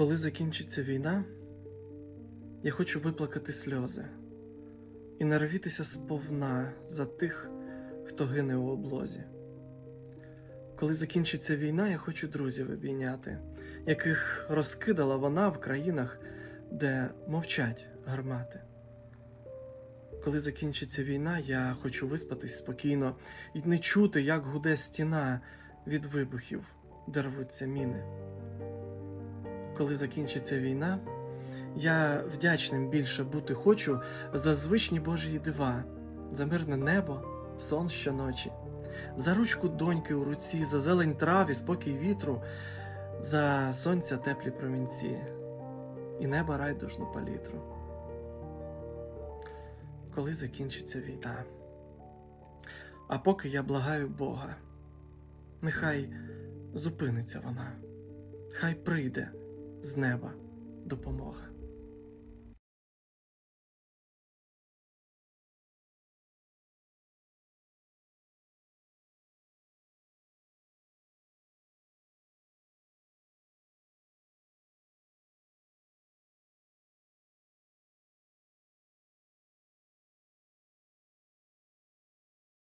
Коли закінчиться війна, я хочу виплакати сльози і наровітися сповна за тих, хто гине у облозі. Коли закінчиться війна, я хочу друзів обійняти, яких розкидала вона в країнах, де мовчать гармати. Коли закінчиться війна, я хочу виспатись спокійно і не чути, як гуде стіна від вибухів, де рвуться міни. Коли закінчиться війна, я вдячним більше бути хочу за звичні Божі дива, за мирне небо, сон щоночі, за ручку доньки у руці, за зелень трав і спокій вітру, за сонця теплі промінці і неба райдужну палітру. Коли закінчиться війна. А поки я благаю Бога, нехай зупиниться вона, хай прийде з неба допомога.